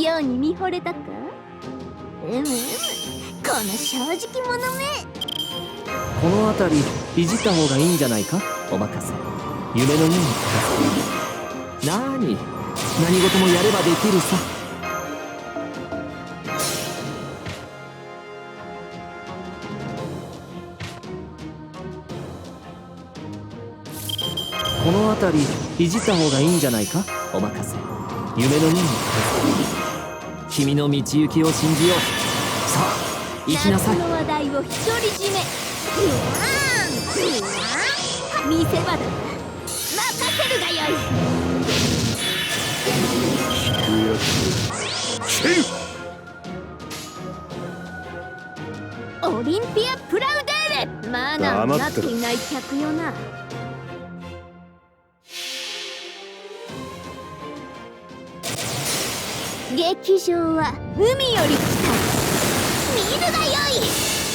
ように見惚れたか？うむうむこの正直者め。この辺りいじった方がいいんじゃないか？お任せ。夢のように聞かせてなに？何事もやればできるさ。この辺りいじった方がいいんじゃないか？お任せ。夢のように君の道行きを信じよう。さあ行きなさい夏の話題を独り占めふわ見せ場だ。任せるがよい。オリンピア・プラウデーレ。マナーになっていない客よな劇場は海より近い見るがよい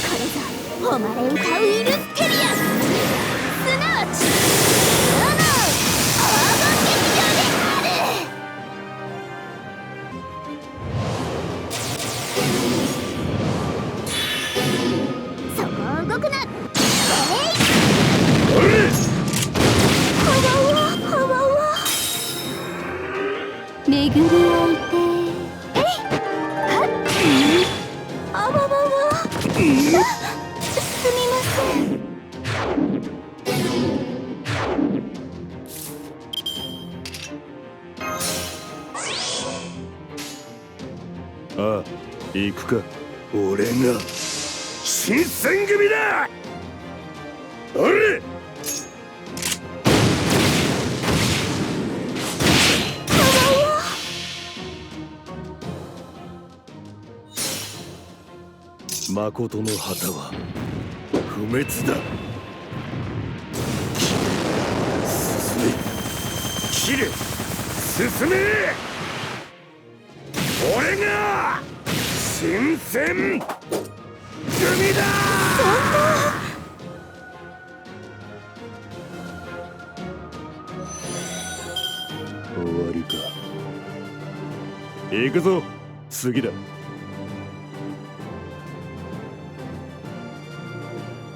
これぞ誉れ歌うイルステリアすなわち世の黄金劇場であるそこを動くなえいはわわはわわ巡りああ行くか。俺が新選組だ。あれ！誠の旗は不滅だ。進め切れ。進め俺が新選組だ。終わりか。行くぞ。次だ